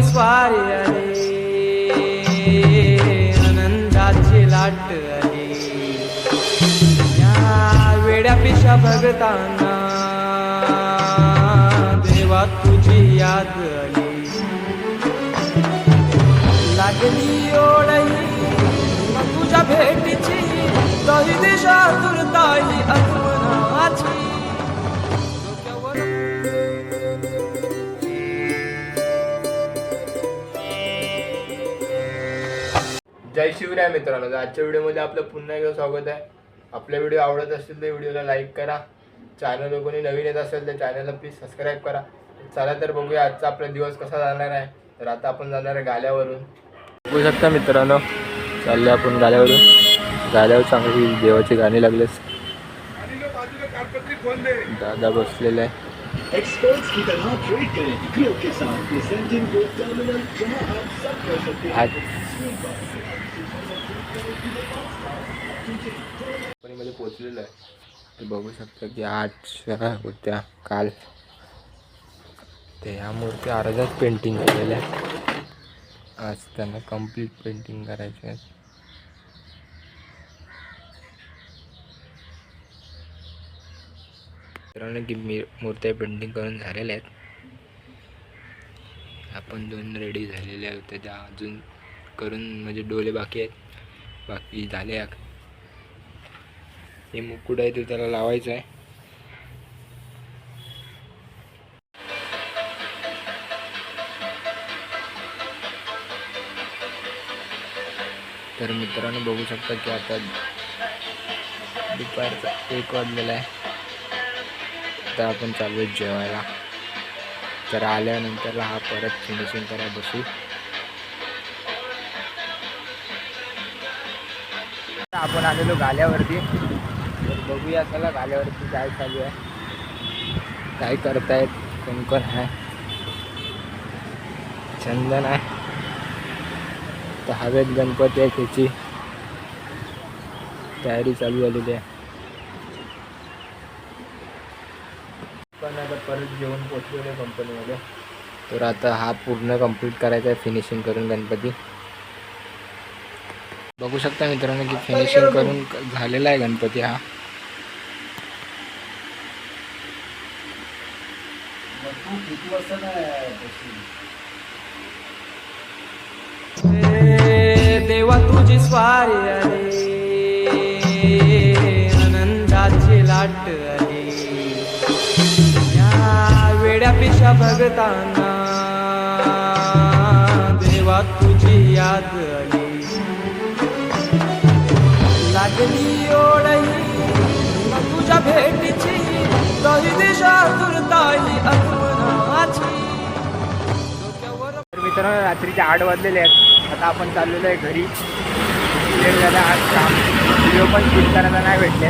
तुझी स्वारी आहे आनंदाची लाट आहे या वेड्या पिशा भगताना देवा तुझी याद आली. लागली ओळही तुझ्या भेटीची दही दिशा तुरताई आत्मनाची जय शिवराय मित्रांनो. आजच्या व्हिडिओमध्ये आपलं पुन्हा एकदा स्वागत आहे. आपला व्हिडिओ आवडत असेल तर व्हिडिओला लाईक करा. चॅनल कोणी नवीन येत असेल तर चॅनलला प्लीज सबस्क्राईब करा. चला तर बघूया आजचा आपला दिवस कसा जाणार आहे. तर आता आपण जाणार आहे गाल्यावरून. बघू शकता मित्रांनो चालले आपण गाल्यावरून. गाल्यावर चांगली देवाची गाणी लागलेच दादा बसलेले आहे. एक्सपर्ट्स की तरह ट्रेड करें क्लियो के साथ प्रेजेंटिंग को टर्मिनल जहां आप सब कर सकते हैं आज कंपनीमध्ये पोचलेलो आहे. ते बघू शकता की आजच्या होत्या काल. ते ह्या मूर्ती अर्ध्याच पेंटिंग केलेल्या आहेत. आज त्यांना कंप्लीट पेंटिंग करायचे आहे. मित्रांनो की मी मूर्त्या पेंटिंग करून झालेल्या आहेत. आपण दोन रेडी झालेले आहेत त्याच्या अजून करून म्हणजे डोले बाकी आहेत. बाकी झाले हे मुकुट आहे ते त्याला लावायचं आहे. तर मित्रांनो बघू शकता की आता दुपारचा एक वाजलेला आहे. आता आपण चालू आहे जेवायला. तर आल्यानंतर हा परत फिनिशिंग करा बसू. आपण आलेलो गाल्यावरती. तर बघूया चला गाल्यावरती काय चालू आहे. काय करतायत कोण कोण आहे? चंदन आहे. तर हवेत गणपती आहे त्याची. तयारी चालू झालेली आहे. आता परत जेवण पोचलेलं आहे कंपनीमध्ये तर आता हा पूर्ण कंप्लीट करायचा आहे फिनिशिंग करून गणपती. बघू शकता मित्रांनो की फिनिशिंग करून झालेला आहे गणपती हा. हे देवा तुझी स्वारी आहे. आनंदाची लाट पिशा भगताना. देवा तुझी याद आली लागली ओळही तुझ्या भेटीची दही दिशा तुरताई आत्मनाची मित्रांनो रात्रीचे आठ वाजलेले आहेत. आता आपण चाललेलो आहे घरी. लेट झाला आज काम. व्हिडिओ पण शूट करायला नाही भेटले.